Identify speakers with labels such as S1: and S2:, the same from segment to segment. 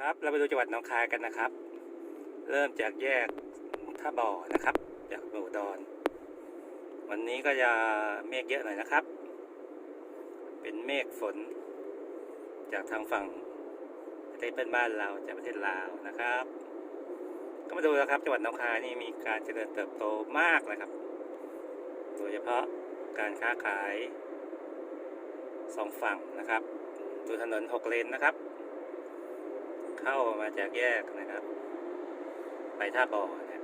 S1: ครับเราไปดูจังหวัดหนองคายกันนะครับ เริ่มจากแยกท่าบ่อนะครับ จากบ่อดอน วันนี้ก็จะเมฆเยอะหน่อยนะครับ เป็นเมฆฝน จากทางฝั่งประเทศเพื่อนบ้านเราจากประเทศลาวนะครับ ก็มาดูนะครับจังหวัดหนองคายนี่มีการเจริญเติบโตมากนะครับ โดยเฉพาะการค้าขายสองฝั่งนะครับ ดูถนนหกเลนนะครับ เข้ามาจากแยกนะครับ ไปท่าบ่อเนี่ย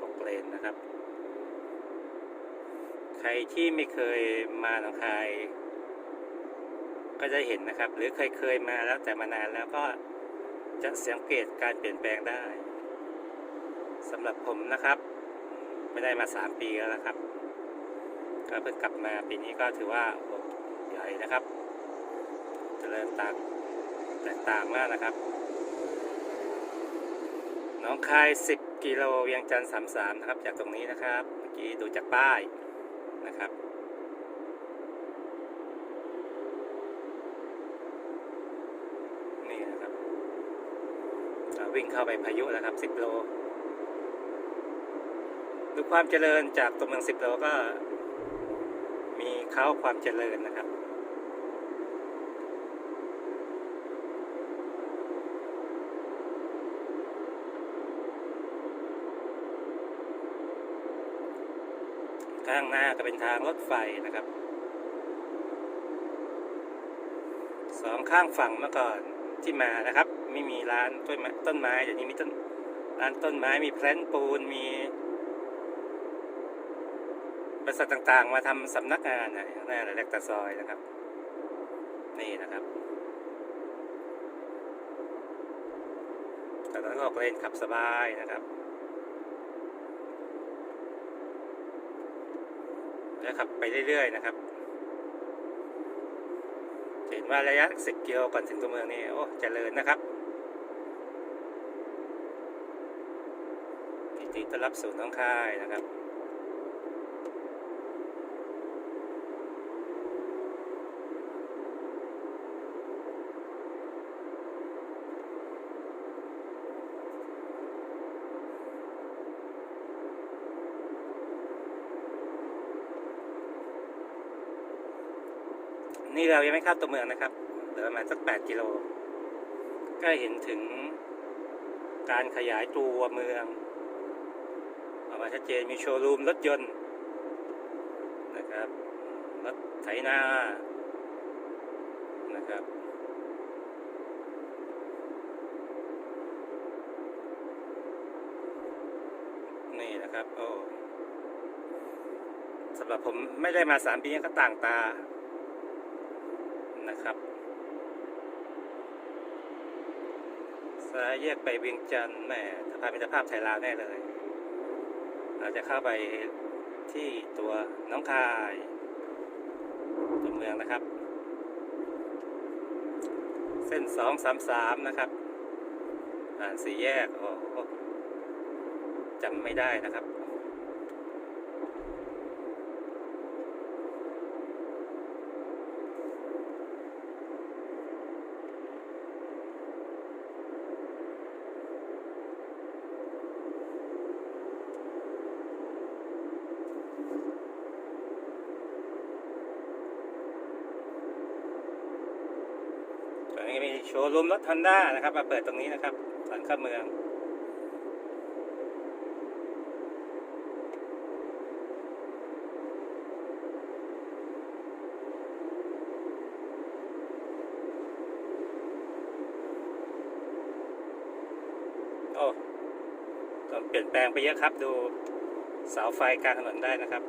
S1: หกเลนนะครับ ใครที่ไม่เคยมาหนองคาย ก็จะเห็นนะครับ หรือเคยเคยมาแล้วแต่มานานแล้วก็จะสังเกตการเปลี่ยนแปลงได้สำหรับผมนะครับ ไม่ได้มาสามปีแล้วนะครับ ก็เพิ่งกลับมาปีนี้ก็ถือว่าใหญ่นะครับจเจริญตางแตกต่างมากนะครับ น้องคาย 10 กิโลเวียงจันทร์33 นะครับ จากตรงนี้นะครับ เมื่อกี้ดูจากป้ายนะครับนี่นะครับวิ่งเข้าไปพายุแล้วครับ 10 โล ดูความเจริญจากตัวเมือง 10 โลก็มีเขาความเจริญนะครับ ข้างหน้าก็เป็นทางรถไฟนะครับสองข้างฝั่งเมื่อก่อนที่มานะครับ ไม่มีร้านต้นไม้ต้นไม้เดี๋ยวนี้มีต้นร้านต้นไม้มีแพลนปูนมีบริษัทต่างๆ มาทำสำนักงานนะข้างหน้าเล็กตาซอยนะครับ นี่นะครับแต่นั้นก็ออกเลนขับสบายนะครับ แล้วขับไปเรื่อยๆนะครับเห็นว่าระยะ 10 กิโลก่อนถึงตัวเมืองนี่โอ้เจริญนะครับที่ต้อนรับสู่น้องค่ายนะครับ นี่เรายังไม่เข้าตัวเมืองนะครับเหลือประมาณสัก8กิโลก็เห็นถึงการขยายตัวเมืองออกมาชัดเจนมีโชว์รูมรถยนต์นะครับรถไถนานะครับนี่นะครับโอ้สำหรับผมไม่ได้มาสามปีก็ต่างตา นะครับสายแยกไปเวียงจันทร์แหม่สะพานมิตรภาพไทยลาวแน่เลย เราจะเข้าไปที่ตัวน้องคาย ตัวเมืองนะครับ เส้นสองสามสามนะครับผ่านสี่แยก โอ้จำไม่ได้นะครับ นี้มีโชว์รูมรถฮอนด้านะครับ มาเปิดตรงนี้นะครับก่อนเข้าเมืองโอ้ก็เปลี่ยนแปลงไปเยอะครับ ดูเสาไฟกลางถนนได้นะครับ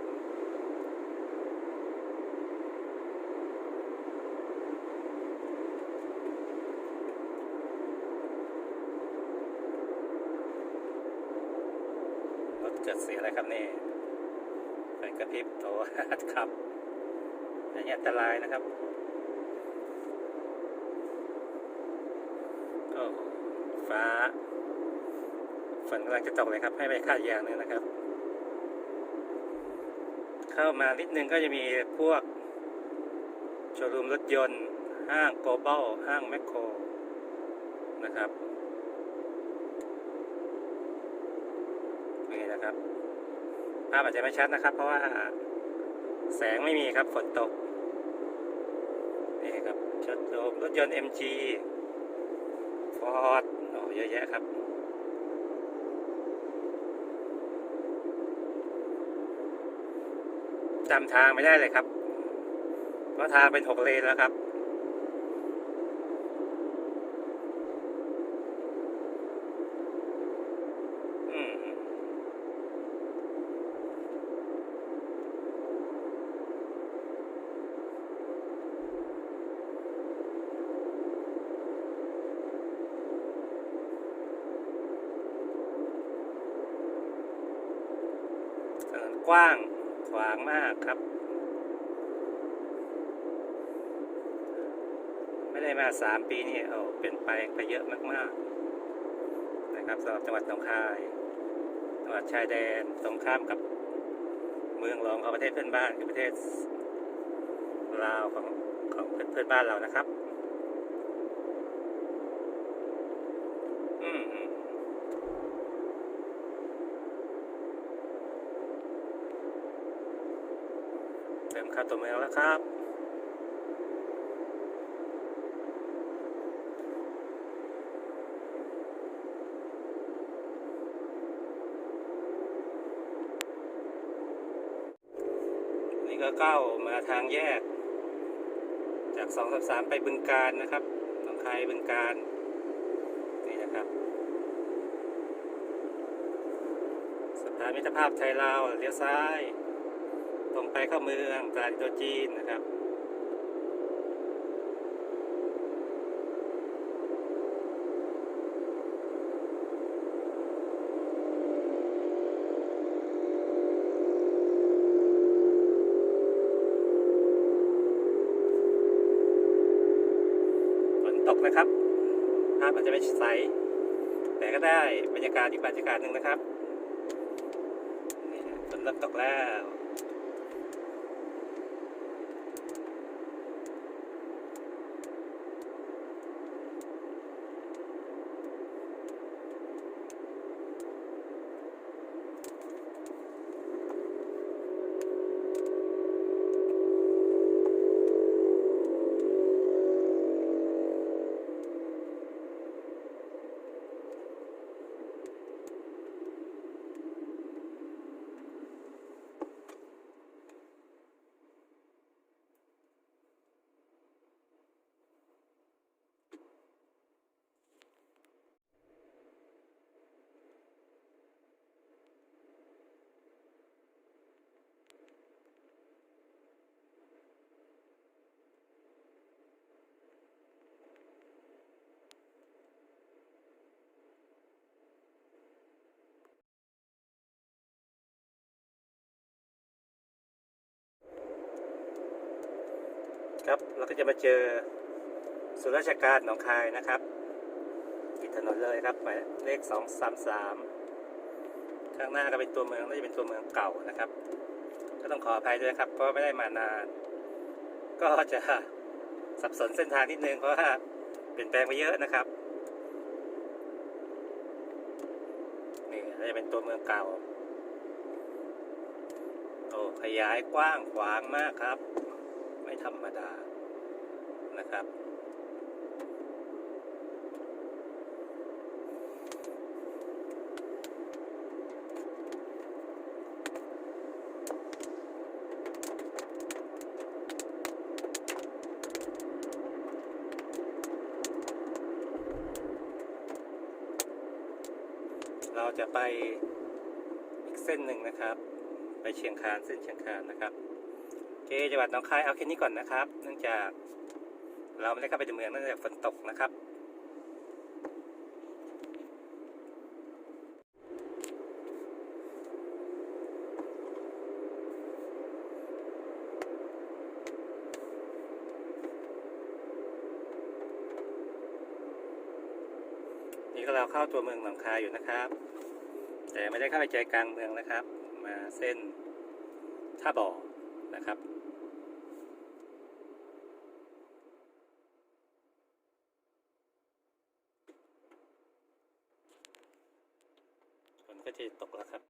S1: ร ถเกิดเสียอะครับนี่ไฟกระพริบโตครับอย่างนี้อันตรายนะครับโอ้ฟ้าฝนกำลังจะตกเลยครับ ให้ไปคาดยางหนึงนะครับ เข้ามานิดนึงก็จะมีพวกโชว์รูมรถยนต์ ห้างโกลบอลห้างแมคโครนะครับนี่นะครับ ภาพอาจจะไม่ชัดนะครับ เพราะว่าแสงไม่มีครับฝนตก นี่ครับชดโดมรถยนต์ MG Ford โอ้เยอะแยะครับจำทางไม่ได้เลยครับ เพราะทางเป็นหกเลนแล้วครับ กว้างขวางมากครับ ไม่ได้มาสามปีนี่โอ้เปลี่ยนแปลงไปเยอะมากๆ นะครับสำหรับจังหวัดหนองคาจังหวัดชายแดนตรงข้ามกับเมืองรองของประเทศเพื่อนบ้านคือประเทศลาวของของเพื่อนเพื่อนบ้านเรานะครับ อืมอืม เข้าตัวเมืองแล้วครับนี่ก็เข้ามาทางแยก จากสองสสามไปบึงการนะครับหนองคายบึงการนี่นะครับสะพานมิตรภาพไทยลาวเลี้ยวซ้าย งไปเข้าเมืองตลาดอินโดจีนนะครับฝนตกนะครับภาพอาจจะไม่ใส แต่ก็ได้บรรยากาศอีกบรรยากาศหนึ่งนะครับฝนเริ่มตกแล้ว ครับเราก็จะมาเจอศูนย์ราชการหนองคายนะครับติดถนนเลยครับหมายเลขสองสามสามข้างหน้าก็เป็นตัวเมืองน่าจะเป็นตัวเมืองเก่านะครับ ก็ต้องขออภัยด้วยครับ เพราะไม่ได้มานาน ก็จะสับสนเส้นทางนิดนึงเพราะว่าเปลี่ยนแปลงไปเยอะนะครับนี่น่าจะเป็นตัวเมืองเก่าโอ้ขยายกว้างขวางมากครับ ธรรมดานะครับ เราจะไปอีกเส้นหนึ่งนะครับ ไปเชียงคานเส้นเชียงคานนะครับ เคจังหวัดหนองคายเอาแค่นี้ก่อนนะครับ เนื่องจากเราไม่ได้เข้าไปในเมืองเนื่องจากฝนตกนะครับ นี่ก็เราเข้าตัวเมืองหนองคายอยู่นะครับ แต่ไม่ได้เข้าไปใจกลางเมืองนะครับ มาเส้นท่าบ่อนะครับ น ก็จะตกแล้วครับ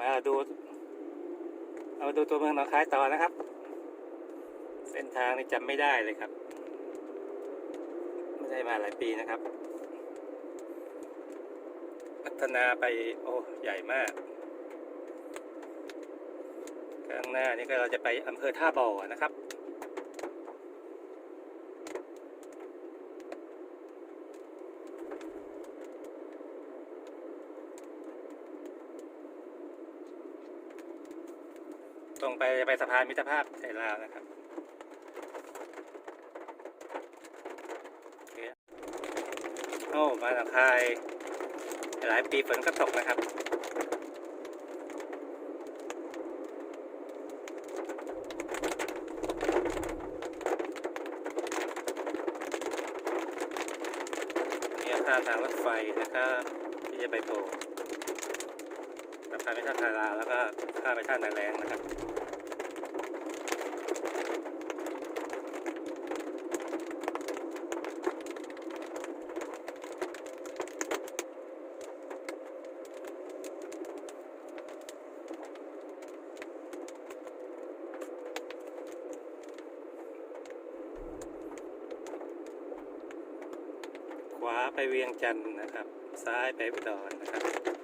S1: มาดู เอามาดูตัวเมืองหนองคายต่อนะครับ เส้นทางนี่จำไม่ได้เลยครับ ไม่ได้มาหลายปีนะครับ พัฒนาไปโอ้ใหญ่มาก ข้างหน้านี่ก็เราจะไปอำเภอท่าบ่อนะครับ ตรงไปไปสะพานมิตรภาพไทยลาวนะครับโอ้มาหนองคายหลายปีฝนก็ตกนะครับ นี่ข้าทางรถไฟนะครับที่จะไปโผล่สะพานไปท่าพไทยาแล้วก็ข้ามไปท่านาแรงนะครับ ไปเวียงจันทร์นะครับ ซ้ายไปอุดรนะครับ